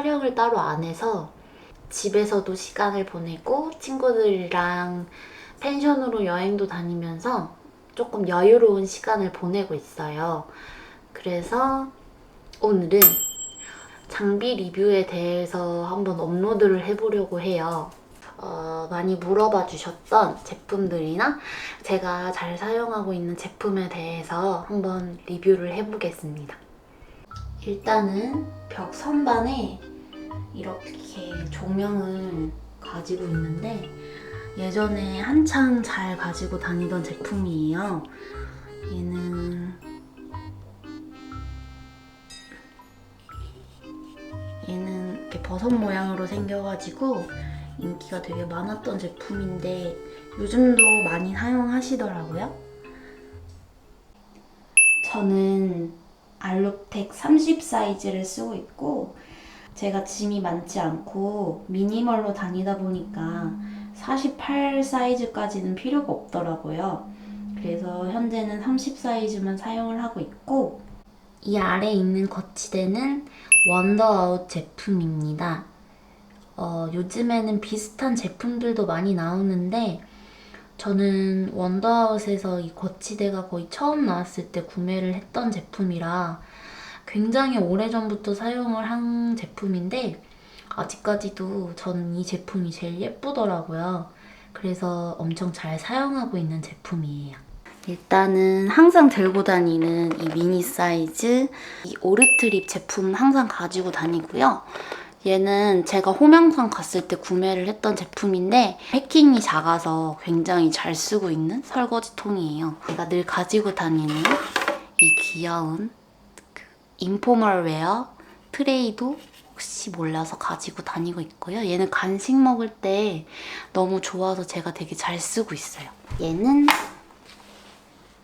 촬영을 따로 안 해서 집에서도 시간을 보내고 친구들이랑 펜션으로 여행도 다니면서 조금 여유로운 시간을 보내고 있어요. 그래서 오늘은 장비 리뷰에 대해서 한번 업로드를 해보려고 해요. 어, 많이 물어봐 주셨던 제품들이나 제가 잘 사용하고 있는 제품에 대해서 한번 리뷰를 해보겠습니다. 일단은 벽 선반에 이렇게 조명을 가지고 있는데 예전에 한창 잘 가지고 다니던 제품이에요. 얘는 얘는 이렇게 버섯 모양으로 생겨가지고 인기가 되게 많았던 제품인데 요즘도 많이 사용하시더라고요. 저는 알록텍 30 사이즈를 쓰고 있고 제가 짐이 많지 않고 미니멀로 다니다 보니까 48 사이즈까지는 필요가 없더라고요. 그래서 현재는 30 사이즈만 사용을 하고 있고 이 아래 있는 거치대는 원더아웃 제품입니다. 어, 요즘에는 비슷한 제품들도 많이 나오는데 저는 원더아웃에서 이 거치대가 거의 처음 나왔을 때 구매를 했던 제품이라 굉장히 오래전부터 사용을 한 제품인데 아직까지도 저는 이 제품이 제일 예쁘더라고요. 그래서 엄청 잘 사용하고 있는 제품이에요. 일단은 항상 들고 다니는 이 미니 사이즈 이 오르트립 제품 항상 가지고 다니고요. 얘는 제가 호명산 갔을 때 구매를 했던 제품인데 패킹이 작아서 굉장히 잘 쓰고 있는 설거지 통이에요. 제가 늘 가지고 다니는 이 귀여운 그 인포멀 웨어 트레이도 혹시 몰라서 가지고 다니고 있고요. 얘는 간식 먹을 때 너무 좋아서 제가 되게 잘 쓰고 있어요. 얘는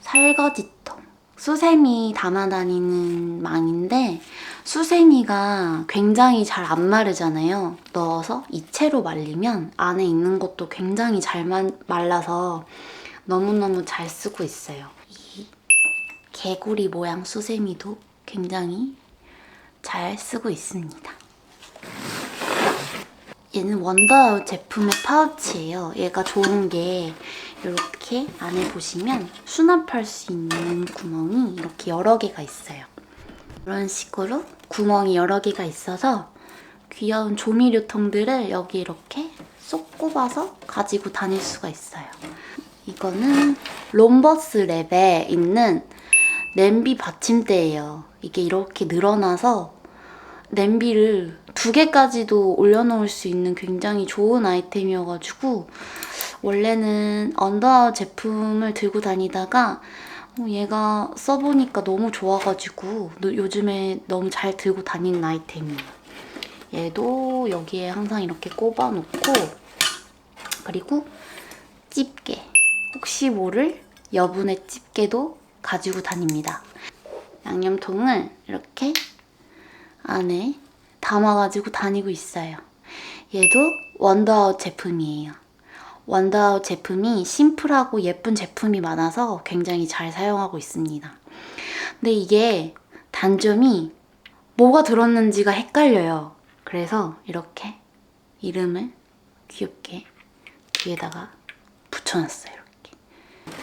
설거지통. 수세미 담아 다니는 망인데 수세미가 굉장히 잘 안 마르잖아요. 넣어서 이채로 말리면 안에 있는 것도 굉장히 잘 마- 말라서 너무너무 잘 쓰고 있어요. 이 개구리 모양 수세미도 굉장히 잘 쓰고 있습니다. 얘는 원더 제품의 파우치예요. 얘가 좋은 게 이렇게 안에 보시면 수납할 수 있는 구멍이 이렇게 여러 개가 있어요. 이런 식으로 구멍이 여러 개가 있어서 귀여운 조미료통들을 여기 이렇게 쏙 꼽아서 가지고 다닐 수가 있어요. 이거는 롬버스 랩에 있는 냄비 받침대예요. 이게 이렇게 늘어나서 냄비를 두 개까지도 올려놓을 수 있는 굉장히 좋은 아이템이어가지고 원래는 언더아웃 제품을 들고 다니다가 어, 얘가 써보니까 너무 좋아가지고 너- 요즘에 너무 잘 들고 다니는 아이템이에요. 얘도 여기에 항상 이렇게 꼽아놓고 그리고 집게 혹시 모를 여분의 집게도 가지고 다닙니다. 양념통을 이렇게 안에 담아가지고 다니고 있어요. 얘도 원더아웃 제품이에요. 원더아웃 제품이 심플하고 예쁜 제품이 많아서 굉장히 잘 사용하고 있습니다. 근데 이게 단점이 뭐가 들었는지가 헷갈려요. 그래서 이렇게 이름을 귀엽게 뒤에다가 붙여놨어요. 이렇게.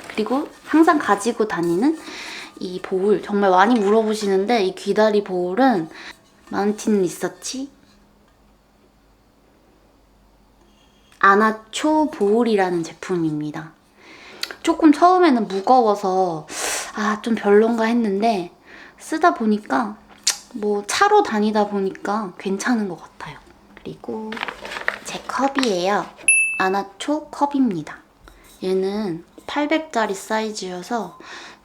그리고 항상 가지고 다니는 이 보울 정말 많이 물어보시는데 이 귀다리 보울은 마운틴 리서치 아나초 보울이라는 제품입니다. 조금 처음에는 무거워서 아 좀 별론가 했는데 쓰다 보니까 뭐 차로 다니다 보니까 괜찮은 것 같아요. 그리고 제 컵이에요. 아나초 컵입니다. 얘는 800짜리 사이즈여서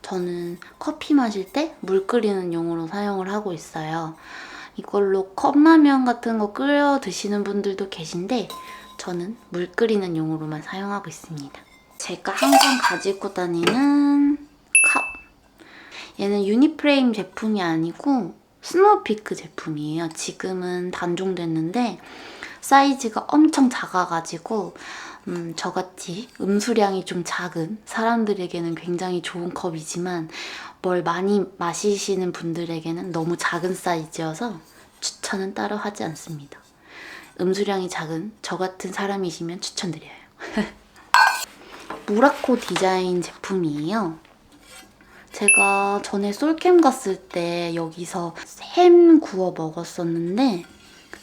저는 커피 마실 때 물 끓이는 용으로 사용을 하고 있어요. 이걸로 컵라면 같은 거 끓여 드시는 분들도 계신데 저는 물 끓이는 용으로만 사용하고 있습니다. 제가 항상 가지고 다니는 컵. 얘는 유니프레임 제품이 아니고 스노우피크 제품이에요. 지금은 단종됐는데 사이즈가 엄청 작아가지고 음, 저같이 음수량이 좀 작은 사람들에게는 굉장히 좋은 컵이지만 뭘 많이 마시시는 분들에게는 너무 작은 사이즈여서 추천은 따로 하지 않습니다. 음수량이 작은 저 같은 사람이시면 추천드려요. 무라코 디자인 제품이에요. 제가 전에 솔캠 갔을 때 여기서 햄 구워 먹었었는데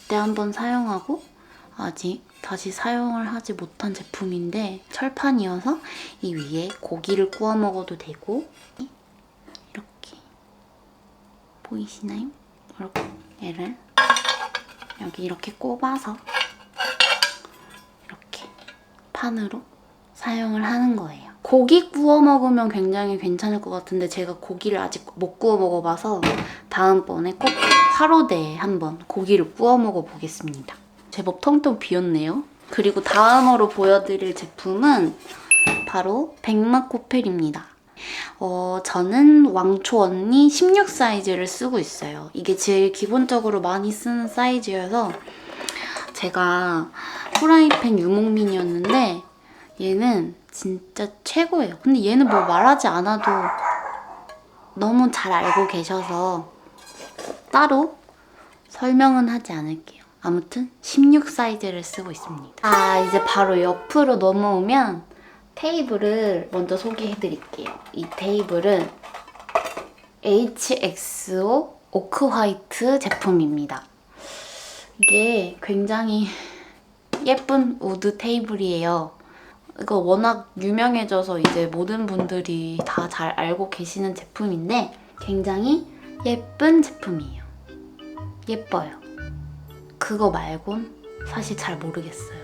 그때 한번 사용하고 아직 다시 사용을 하지 못한 제품인데 철판이어서 이 위에 고기를 구워 먹어도 되고 이렇게 보이시나요? 이렇게 얘를 여기 이렇게 꼽아서 이렇게 판으로 사용을 하는 거예요. 고기 구워 먹으면 굉장히 괜찮을 것 같은데 제가 고기를 아직 못 구워 먹어봐서 다음번에 꼭 화로대에 한번 고기를 구워 먹어 보겠습니다. 제법 텅텅 비었네요. 그리고 다음으로 보여드릴 제품은 바로 백마 코펠입니다. 어, 저는 왕초 언니 16 사이즈를 쓰고 있어요. 이게 제일 기본적으로 많이 쓰는 사이즈여서 제가 후라이팬 유목민이었는데 얘는 진짜 최고예요. 근데 얘는 뭐 말하지 않아도 너무 잘 알고 계셔서 따로 설명은 하지 않을게요. 아무튼 16 사이즈를 쓰고 있습니다. 아 이제 바로 옆으로 넘어오면 테이블을 먼저 소개해 드릴게요. 이 테이블은 HXO 오크 화이트 제품입니다. 이게 굉장히 예쁜 우드 테이블이에요. 이거 워낙 유명해져서 이제 모든 분들이 다 잘 알고 계시는 제품인데 굉장히 예쁜 제품이에요. 예뻐요. 그거 말곤 사실 잘 모르겠어요.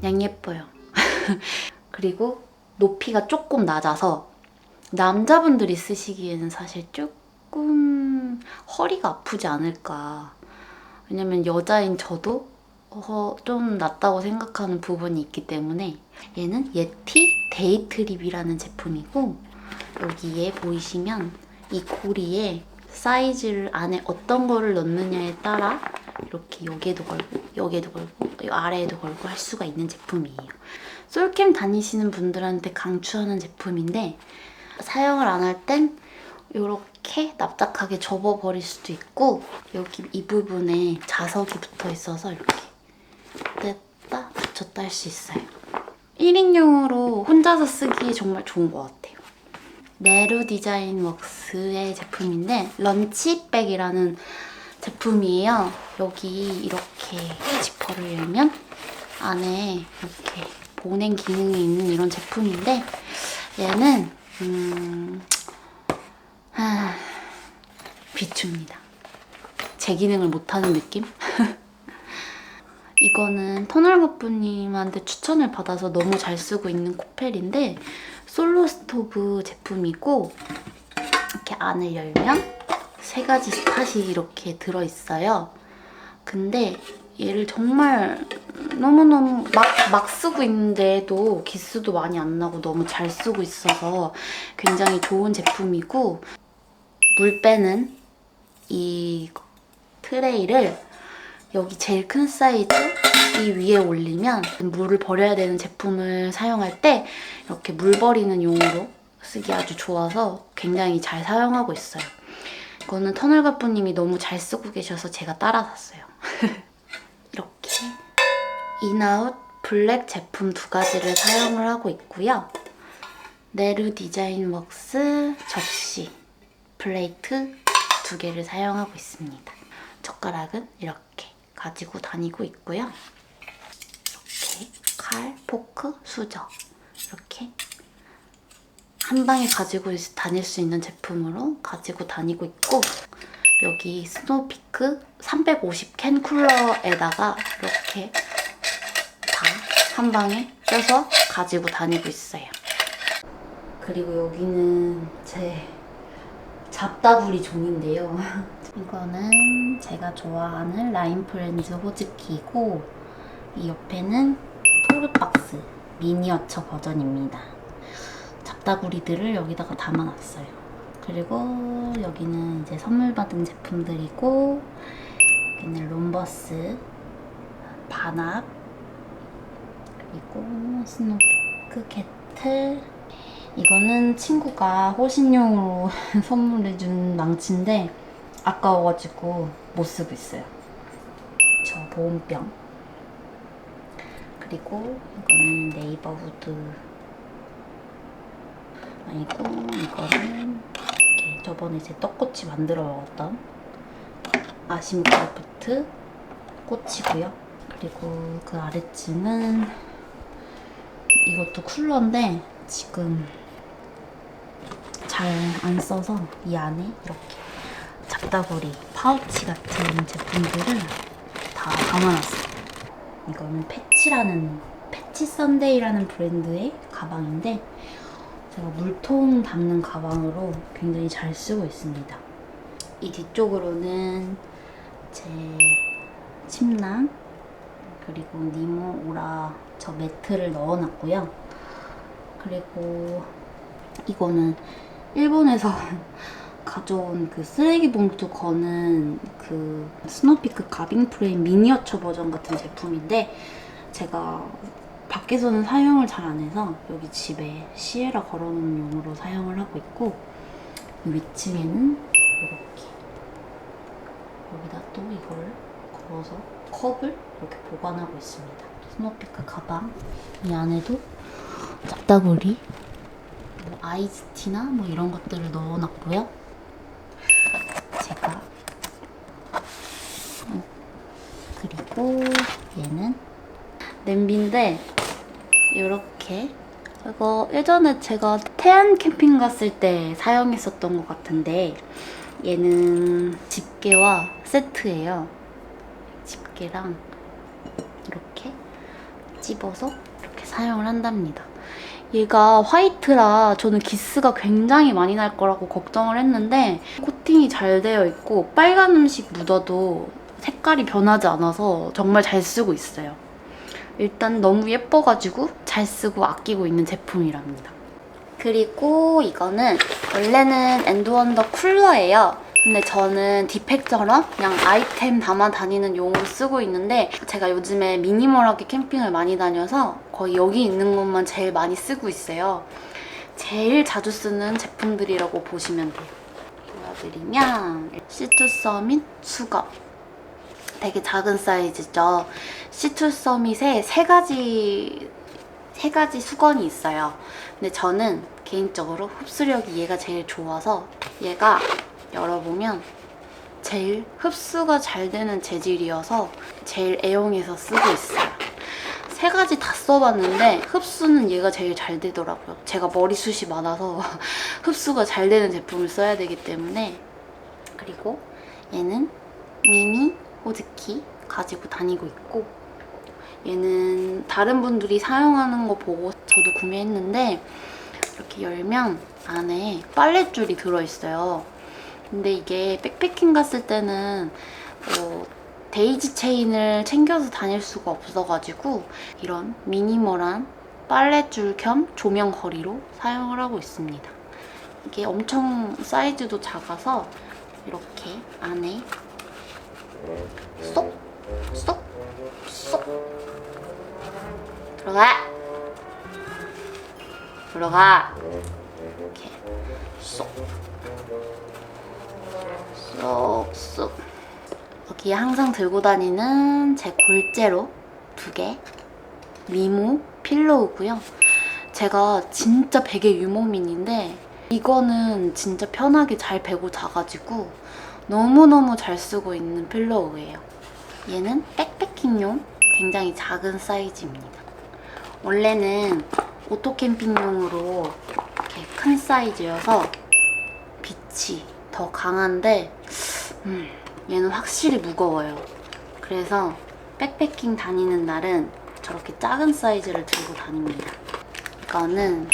그냥 예뻐요. 그리고 높이가 조금 낮아서 남자분들이 쓰시기에는 사실 조금 허리가 아프지 않을까. 왜냐면 여자인 저도 어, 좀 낫다고 생각하는 부분이 있기 때문에 얘는 예티 데이트립이라는 제품이고 여기에 보이시면 이 고리에 사이즈를 안에 어떤 거를 넣느냐에 따라 이렇게 여기에도 걸고 여기에도 걸고 이 아래에도 걸고 할 수가 있는 제품이에요. 솔캠 다니시는 분들한테 강추하는 제품인데 사용을 안 할 땐 이렇게 납작하게 접어버릴 수도 있고 여기 이 부분에 자석이 붙어 있어서 이렇게 뺐다 붙였다 할 수 있어요. 1인용으로 혼자서 쓰기에 정말 좋은 것 같아요. 네루 디자인 웍스의 제품인데 런치백이라는 제품이에요. 여기 이렇게 지퍼를 열면 안에 이렇게 보냉 기능이 있는 이런 제품인데 얘는 음... 하... 비춥니다. 제 기능을 못하는 느낌? 이거는 터널거프님한테 추천을 받아서 너무 잘 쓰고 있는 코펠인데 솔로 스토브 제품이고 이렇게 안을 열면 세 가지 스팟이 이렇게 들어있어요. 근데 얘를 정말 너무너무 막, 막 쓰고 있는데도 기스도 많이 안 나고 너무 잘 쓰고 있어서 굉장히 좋은 제품이고 물 빼는 이 트레이를 여기 제일 큰 사이즈 이 위에 올리면 물을 버려야 되는 제품을 사용할 때 이렇게 물 버리는 용으로 쓰기 아주 좋아서 굉장히 잘 사용하고 있어요. 이거는 터널가프님이 너무 잘 쓰고 계셔서 제가 따라 샀어요. 이렇게 인아웃 블랙 제품 두 가지를 사용을 하고 있고요. 네루 디자인 웍스 접시 플레이트 두 개를 사용하고 있습니다. 젓가락은 이렇게 가지고 다니고 있고요. 이렇게 칼, 포크, 수저 이렇게 한 방에 가지고 다닐 수 있는 제품으로 가지고 다니고 있고 여기 스노피크 350 캔 쿨러에다가 이렇게 다 한 방에 껴서 가지고 다니고 있어요. 그리고 여기는 제 잡다구리 종인데요. 이거는 제가 좋아하는 라인 프렌즈 호즈키고 이 옆에는 토르박스 미니어처 버전입니다. 잡다구리들을 여기다가 담아놨어요. 그리고 여기는 이제 선물 받은 제품들이고 여기는 롬버스 반합 그리고 스노피크 캐틀 이거는 친구가 호신용으로 선물해준 망치인데 아까워가지고 못 쓰고 있어요. 저 보온병. 그리고 이거는 네이버 후드. 아니고 이거는 이렇게 저번에 제 떡꼬치 만들어 먹었던 아심크라프트 꼬치고요. 그리고 그 아래쯤은 이것도 쿨러인데 지금 잘 안 써서 이 안에 이렇게 잡다구리 파우치 같은 제품들을 다 담아놨어요. 이거는 패치라는 패치 썬데이라는 브랜드의 가방인데 제가 물통 담는 가방으로 굉장히 잘 쓰고 있습니다. 이 뒤쪽으로는 제 침낭 그리고 니모 오라 저 매트를 넣어놨고요. 그리고 이거는 일본에서 가져온 그 쓰레기 봉투 거는 그 스노피크 가빙 프레임 미니어처 버전 같은 제품인데 제가 밖에서는 사용을 잘 안 해서 여기 집에 시에라 걸어놓은 용으로 사용을 하고 있고 이 위층에는 이렇게 여기다 또 이거를 걸어서 컵을 이렇게 보관하고 있습니다. 스노피크 가방 이 안에도 짭다구리 뭐 아이스티나 뭐 이런 것들을 넣어놨고요. 제가 음, 그리고 얘는 냄비인데 이렇게 이거 예전에 제가 태안 캠핑 갔을 때 사용했었던 것 같은데 얘는 집게와 세트예요. 집게랑 이렇게 찝어서 이렇게 사용을 한답니다. 얘가 화이트라 저는 기스가 굉장히 많이 날 거라고 걱정을 했는데 코팅이 잘 되어 있고 빨간 음식 묻어도 색깔이 변하지 않아서 정말 잘 쓰고 있어요. 일단 너무 예뻐가지고 잘 쓰고 아끼고 있는 제품이랍니다. 그리고 이거는 원래는 엔드원더 쿨러예요. 근데 저는 디팩처럼 그냥 아이템 담아 다니는 용으로 쓰고 있는데 제가 요즘에 미니멀하게 캠핑을 많이 다녀서 거의 여기 있는 것만 제일 많이 쓰고 있어요. 제일 자주 쓰는 제품들이라고 보시면 돼요. 보여드리면 시투 서밋 수거 되게 작은 사이즈죠. 시투 서밋에 세 가지 세 가지 수건이 있어요. 근데 저는 개인적으로 흡수력이 얘가 제일 좋아서 얘가 열어보면 제일 흡수가 잘 되는 재질이어서 제일 애용해서 쓰고 있어요. 세 가지 다 써봤는데 흡수는 얘가 제일 잘 되더라고요. 제가 머리숱이 많아서 흡수가 잘 되는 제품을 써야 되기 때문에 그리고 얘는 미니 호드키 가지고 다니고 있고 얘는 다른 분들이 사용하는 거 보고 저도 구매했는데 이렇게 열면 안에 빨랫줄이 들어있어요. 근데 이게 백패킹 갔을 때는 어, 데이지 체인을 챙겨서 다닐 수가 없어가지고 이런 미니멀한 빨랫줄 겸 조명 거리로 사용을 하고 있습니다. 이게 엄청 사이즈도 작아서 이렇게 안에 쏙, 쏙, 쏙 들어가! 들어가! 이렇게 쏙, 쏙, 쏙. 여기 항상 들고 다니는 제 골재로 두 개. 미모 필로우고요. 제가 진짜 베개 유목민인데 이거는 진짜 편하게 잘 베고 자가지고 너무너무 잘 쓰고 있는 필로우예요. 얘는 백패킹용 굉장히 작은 사이즈입니다. 원래는 오토 캠핑용으로 이렇게 큰 사이즈여서 빛이 더 강한데 음, 얘는 확실히 무거워요. 그래서 백패킹 다니는 날은 저렇게 작은 사이즈를 들고 다닙니다. 이거는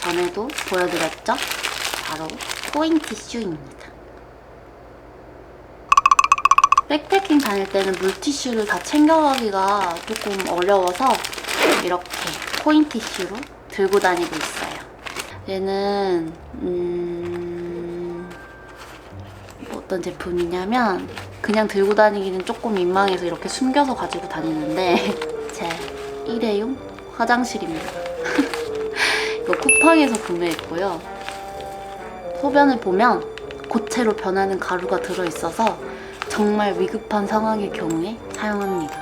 전에도 보여드렸죠? 바로 코인 티슈입니다. 백패킹 다닐 때는 물티슈를 다 챙겨가기가 조금 어려워서 이렇게 코인 티슈로 들고 다니고 있어요. 얘는 음... 어떤 제품이냐면 그냥 들고 다니기는 조금 민망해서 이렇게 숨겨서 가지고 다니는데 제 일회용 화장실입니다. 이거 쿠팡에서 구매했고요. 소변을 보면 고체로 변하는 가루가 들어있어서 정말 위급한 상황의 경우에 사용합니다.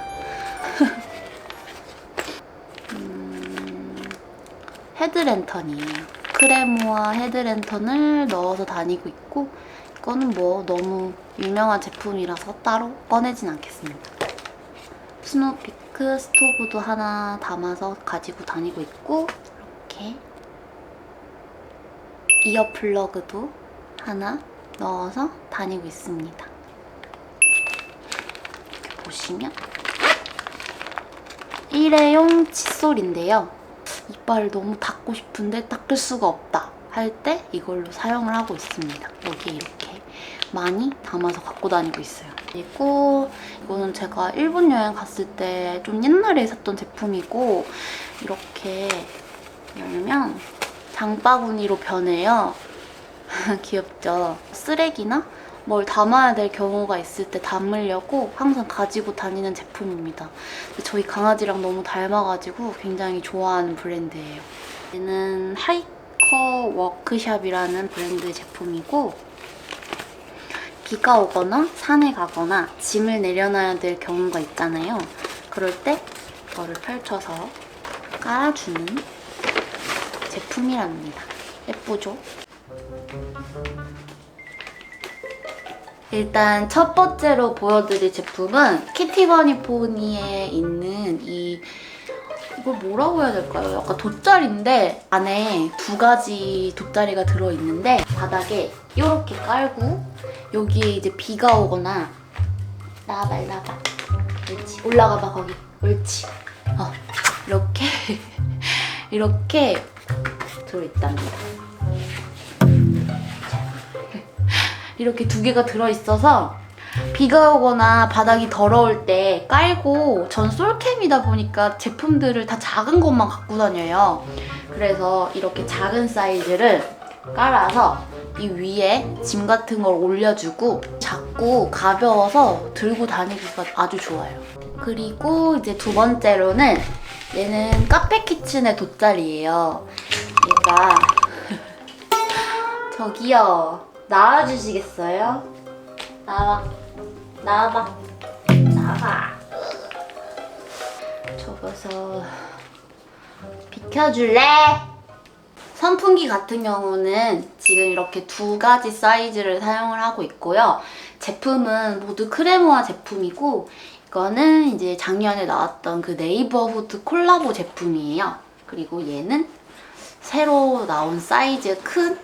음, 헤드랜턴이에요. 크레모와 헤드랜턴을 넣어서 다니고 있고 이거는 뭐 너무 유명한 제품이라서 따로 꺼내진 않겠습니다. 스노피크 스토브도 하나 담아서 가지고 다니고 있고 이렇게 이어 플러그도 하나 넣어서 다니고 있습니다. 보시면 일회용 칫솔인데요. 이빨을 너무 닦고 싶은데 닦을 수가 없다 할 때 이걸로 사용을 하고 있습니다. 여기에 이렇게 많이 담아서 갖고 다니고 있어요. 그리고 이거는 제가 일본 여행 갔을 때 좀 옛날에 샀던 제품이고 이렇게 열면 장바구니로 변해요. 귀엽죠? 쓰레기나 뭘 담아야 될 경우가 있을 때 담으려고 항상 가지고 다니는 제품입니다. 저희 강아지랑 너무 닮아가지고 굉장히 좋아하는 브랜드예요. 얘는 하이커 워크샵이라는 브랜드 제품이고 비가 오거나 산에 가거나 짐을 내려놔야 될 경우가 있잖아요. 그럴 때 이거를 펼쳐서 깔아주는 제품이랍니다. 예쁘죠? 일단 첫 번째로 보여드릴 제품은 키티버니 포니에 있는 이 이걸 뭐라고 해야 될까요? 약간 돗자리인데 안에 두 가지 돗자리가 들어있는데 바닥에 이렇게 깔고 여기에 이제 비가 오거나 나와봐 나와봐. 옳지. 올라가봐 거기. 옳지. 어 이렇게 이렇게 들어있답니다 이렇게 두 개가 들어있어서 비가 오거나 바닥이 더러울 때 깔고 전 솔캠이다 보니까 제품들을 다 작은 것만 갖고 다녀요. 그래서 이렇게 작은 사이즈를 깔아서 이 위에 짐 같은 걸 올려주고 작고 가벼워서 들고 다니기가 아주 좋아요. 그리고 이제 두 번째로는 얘는 카페 키친의 돗자리예요. 얘가 저기요 나와주시겠어요? 나와 나와봐 나와봐 접어서 비켜줄래? 선풍기 같은 경우는 지금 이렇게 두 가지 사이즈를 사용을 하고 있고요. 제품은 모두 크레모아 제품이고 이거는 이제 작년에 나왔던 그 네이버후드 콜라보 제품이에요. 그리고 얘는 새로 나온 사이즈 큰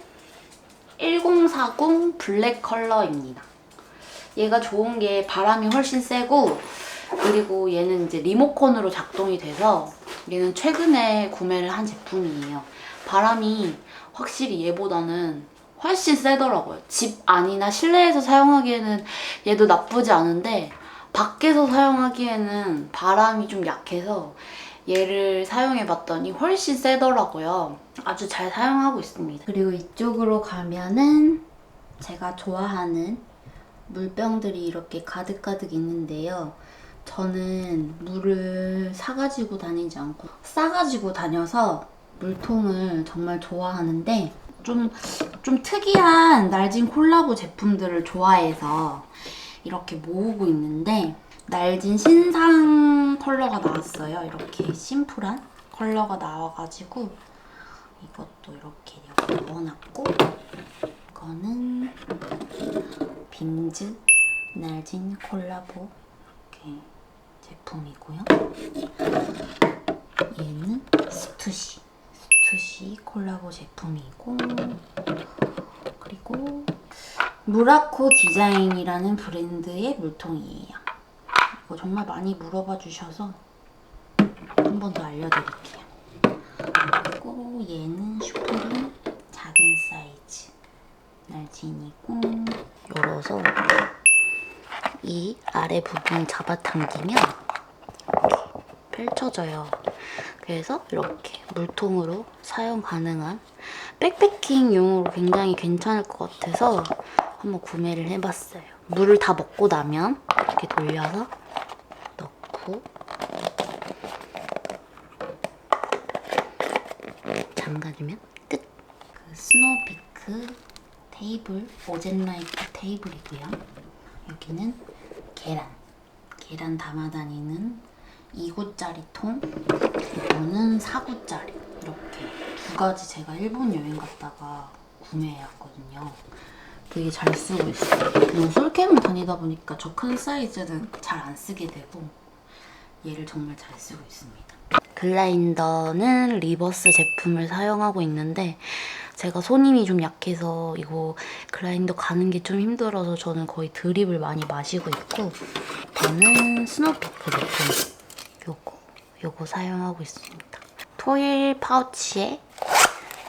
1040 블랙 컬러입니다. 얘가 좋은 게 바람이 훨씬 세고 그리고 얘는 이제 리모컨으로 작동이 돼서 얘는 최근에 구매를 한 제품이에요. 바람이 확실히 얘보다는 훨씬 세더라고요. 집 안이나 실내에서 사용하기에는 얘도 나쁘지 않은데 밖에서 사용하기에는 바람이 좀 약해서 얘를 사용해 봤더니 훨씬 세더라고요. 아주 잘 사용하고 있습니다. 그리고 이쪽으로 가면은 제가 좋아하는 물병들이 이렇게 가득가득 있는데요. 저는 물을 사가지고 다니지 않고 싸가지고 다녀서 물통을 정말 좋아하는데 좀, 좀 특이한 날진 콜라보 제품들을 좋아해서 이렇게 모으고 있는데 날진 신상 컬러가 나왔어요. 이렇게 심플한 컬러가 나와가지고 이것도 이렇게 여기 넣어놨고 이거는 빈즈 날진 콜라보 이렇게 제품이고요. 얘는 스투시 스투시 콜라보 제품이고 그리고 무라코 디자인이라는 브랜드의 물통이에요. 정말 많이 물어봐 주셔서 한 번 더 알려드릴게요. 그리고 얘는 슈프림 작은 사이즈 날진이고 열어서 이 아래 부분 잡아당기면 펼쳐져요. 그래서 이렇게 물통으로 사용 가능한 백패킹용으로 굉장히 괜찮을 것 같아서 한번 구매를 해봤어요. 물을 다 먹고 나면 이렇게 돌려서 담가주면 끝. 그 스노우피크 테이블 오젠라이트 테이블이고요. 여기는 계란. 계란 담아다니는 2구짜리 통. 이거는 4구짜리. 이렇게 두 가지 제가 일본 여행 갔다가 구매해왔거든요. 되게 잘 쓰고 있어요. 너무 솔캠을 다니다 보니까 저 큰 사이즈는 잘 안 쓰게 되고 얘를 정말 잘 쓰고 있습니다. 글라인더는 리버스 제품을 사용하고 있는데 제가 손님이 좀 약해서 이거 글라인더 가는 게 좀 힘들어서 저는 거의 드립을 많이 마시고 있고 저는 스노우피크 제품 요거 요거 사용하고 있습니다. 토일 파우치에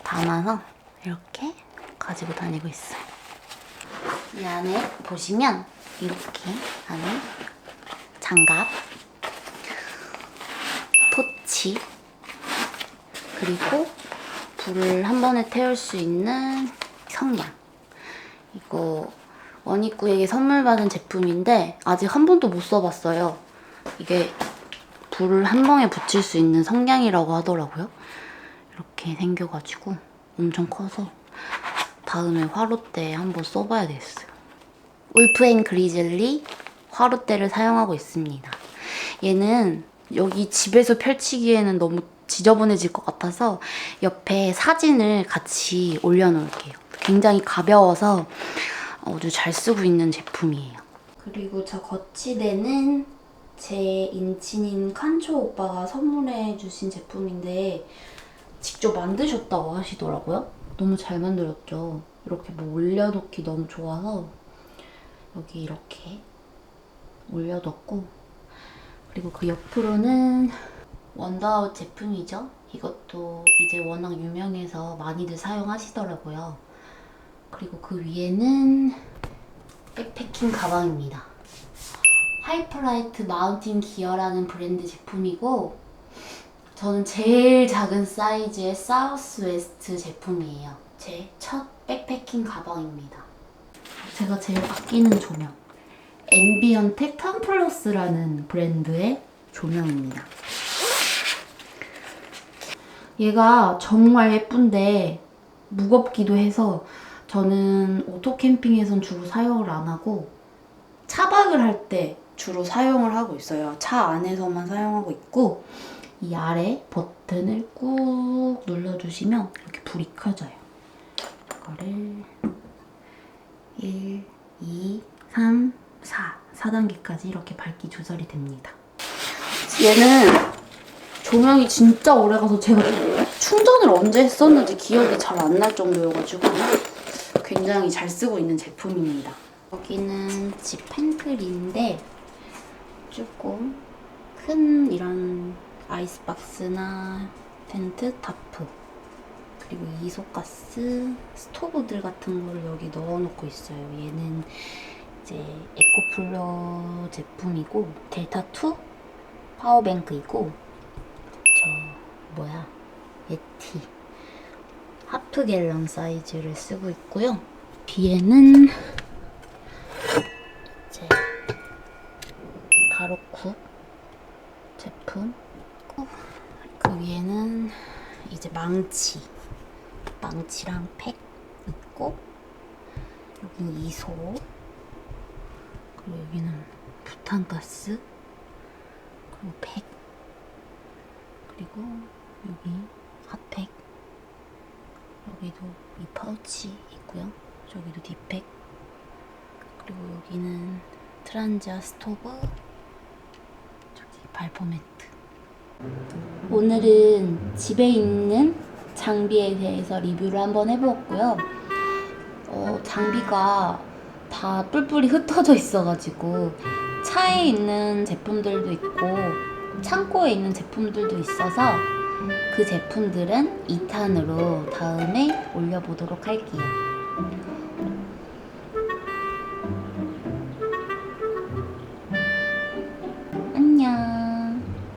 담아서 이렇게 가지고 다니고 있어요. 이 안에 보시면 이렇게 안에 장갑, 토치, 그리고 불을 한 번에 태울 수 있는 성냥. 이거 원익구에게 선물 받은 제품인데 아직 한 번도 못 써봤어요. 이게 불을 한 방에 붙일 수 있는 성냥이라고 하더라고요. 이렇게 생겨가지고 엄청 커서 다음에 화로 때 한번 써봐야 되겠어요. 울프 앤 그리즐리 화로대를 사용하고 있습니다. 얘는 여기 집에서 펼치기에는 너무 지저분해질 것 같아서 옆에 사진을 같이 올려놓을게요. 굉장히 가벼워서 아주 잘 쓰고 있는 제품이에요. 그리고 저 거치대는 제 인친인 칸초 오빠가 선물해 주신 제품인데 직접 만드셨다고 하시더라고요. 너무 잘 만들었죠. 이렇게 뭐 올려놓기 너무 좋아서 여기 이렇게 올려뒀고 그리고 그 옆으로는 원더아웃 제품이죠. 이것도 이제 워낙 유명해서 많이들 사용하시더라고요. 그리고 그 위에는 백패킹 가방입니다. 하이퍼라이트 마운틴 기어라는 브랜드 제품이고 저는 제일 작은 사이즈의 사우스 웨스트 제품이에요. 제 첫 백패킹 가방입니다. 제가 제일 아끼는 조명. 앰비언텍 텀플러스라는 브랜드의 조명입니다. 얘가 정말 예쁜데 무겁기도 해서 저는 오토 캠핑에선 주로 사용을 안 하고 차박을 할 때 주로 사용을 하고 있어요. 차 안에서만 사용하고 있고 이 아래 버튼을 꾹 눌러주시면 이렇게 불이 켜져요. 이거를 1, 2, 3, 4, 4단계까지 이렇게 밝기 조절이 됩니다. 얘는 조명이 진짜 오래가서 제가 충전을 언제 했었는지 기억이 잘 안 날 정도여가지고 굉장히 잘 쓰고 있는 제품입니다. 여기는 집 팬트리인데 조금 큰 이런 아이스박스나 텐트, 타프 그리고 이소가스, 스토브들 같은 거를 여기 넣어놓고 있어요. 얘는 이제 에코플러 제품이고 델타2 파워뱅크이고 저 뭐야 예티 하프 갤런 사이즈를 쓰고 있고요. 뒤에는 이제 바로쿡 제품 그 위에는 이제 망치 망치랑 팩 있고 여기는 이소 여기는 부탄가스 그리고 팩 그리고 여기 핫팩 여기도 이 파우치 있고요. 저기도 뒷팩 그리고 여기는 트란자 스토브 저기 발포 매트. 오늘은 집에 있는 장비에 대해서 리뷰를 한번 해보았고요. 어, 장비가 다 뿔뿔이 흩어져 있어가지고 차에 있는 제품들도 있고 창고에 있는 제품들도 있어서 그 제품들은 2탄으로 다음에 올려보도록 할게요.